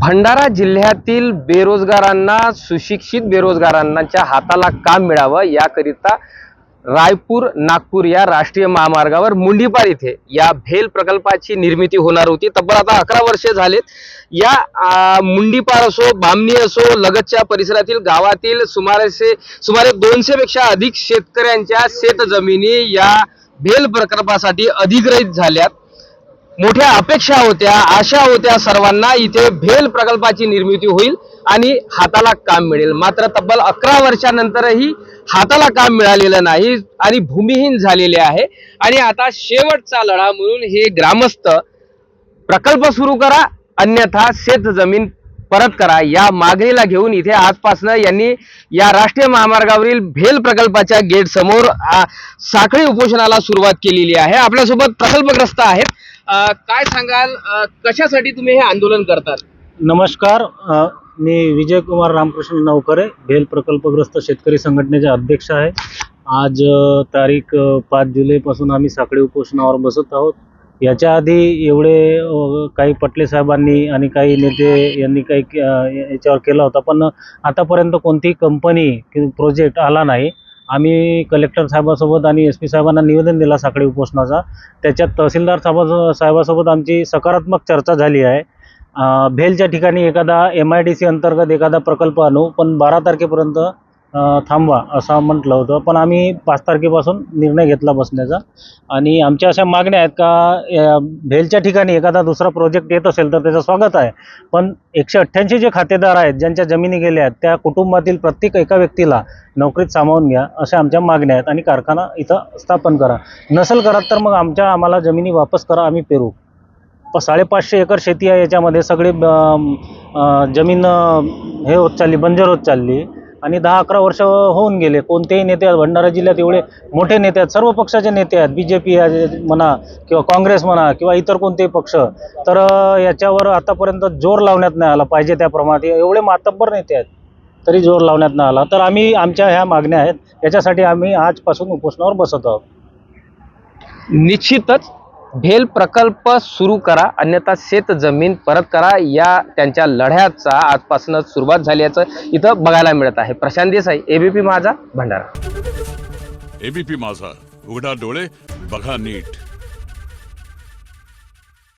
भंडारा जिल्ह्यातील बेरोजगारांना सुशिक्षित बेरोजगारांच्या हाताला काम मिळावं याकरिता रायपूर नागपूर या राष्ट्रीय महामार्गावर मुंडीपार इथे या भेल प्रकल्पाची निर्मिती होणार होती. तब्बल आता अकरा वर्षे झालेत. या मुंडीपार असो बामणी असो लगतच्या परिसरातील गावातील सुमारेसे सुमारे दोनशे पेक्षा अधिक शेतकऱ्यांच्या शेतजमिनी या भेल प्रकल्पासाठी अधिग्रहित झाल्यात. मोठ्या अपेक्षा होत्या आशा होत्या सर्वांना इथे भेल प्रकल्पाची निर्मिती होईल आणि हाताला काम मिळेल. मात्र तब्बल अकरा वर्षानंतरही हाताला काम मिळालेलं नाही आणि भूमिहीन झालेले आहे. आणि आता शेवटचा लढा म्हणून हे ग्रामस्थ प्रकल्प सुरू करा अन्यथा शेत जमीन परत करा. या मागणीला घेऊन इथे आजपासनं यांनी या राष्ट्रीय महामार्गावरील भेल प्रकल्पाच्या गेट समोर साखळी उपोषणाला सुरुवात केलेली आहे. आपल्यासोबत प्रकल्पग्रस्त आहेत काय सांगाल? कशासाठी तुम्ही हे आंदोलन करतात? नमस्कार. मी विजय कुमार रामकृष्ण नवकरे भेल प्रकल्पग्रस्त शेतकरी संघटनेचे अध्यक्ष आहे. आज तारीख पाच जुलैपासून आम्ही साखळी उपोषणावर बसत आहोत. याच्या आधी एवढे काही पटले साहेबांनी आणि काही नेते यांनी काही याच्यावर केला होता. पण आतापर्यंत कोणतीही कंपनी किंवा प्रोजेक्ट आला नाही. आम्ही कलेक्टर साहेबासोबत आणि एस पी साहेबांना निवेदन दिला साखळी उपोषणाचा. त्याच्यात तहसीलदार साहेबा साहेबासोबत आमची सकारात्मक चर्चा झाली आहे. भेलच्या ठिकाणी एखादा एम आय डी सी अंतर्गत एखादा प्रकल्प आणू पण बारा तारखेपर्यंत थांबवा असं म्हटलं होतं. पण आम्ही पाच तारखेपासून निर्णय घेतला बसण्याचा. आणि आमच्या अशा मागण्या आहेत का या भेलच्या ठिकाणी एखादा दुसरा प्रोजेक्ट येत असेल तर त्याचं स्वागत आहे. पण एकशे अठ्ठ्याऐंशी जे खातेदार आहेत ज्यांच्या जमिनी गेल्या आहेत त्या कुटुंबातील प्रत्येक एका व्यक्तीला नोकरीत सामावून घ्या अशा आमच्या मागण्या आहेत. आणि कारखाना इथं स्थापन करा. नसेल करत तर मग आमच्या आम्हाला जमिनी वापस करा आम्ही पेरू. प साडेपाचशे एकर शेती आहे याच्यामध्ये. सगळी जमीन हे होत चालली बंजर होत चालली. आणि दहा अकरा वर्ष होऊन गेले. कोणतेही नेते आहेत भंडारा जिल्ह्यात एवढे मोठे नेते आहेत सर्व पक्षाचे नेते आहेत बी जे पी म्हणा किंवा काँग्रेस म्हणा किंवा इतर कोणतेही पक्ष. तर याच्यावर आतापर्यंत जोर लावण्यात नाही आला पाहिजे त्याप्रमाणे. एवढे मातब्बर नेते आहेत तरी जोर लावण्यात नाही आला. तर आम्ही आमच्या ह्या मागण्या आहेत याच्यासाठी आम्ही आजपासून उपोषणावर बसत आहोत. निश्चितच भेल प्रकल्प सुरू करा अन्यथा शेत जमीन परत करा. या त्यांच्या लढ्याचा आजपासूनच सुरुवात झाल्याचं इथं बघायला मिळत आहे. प्रशांत देसाई एबीपी माझा भंडारा. एबीपी माझा. उघडा डोळे बघा नीट.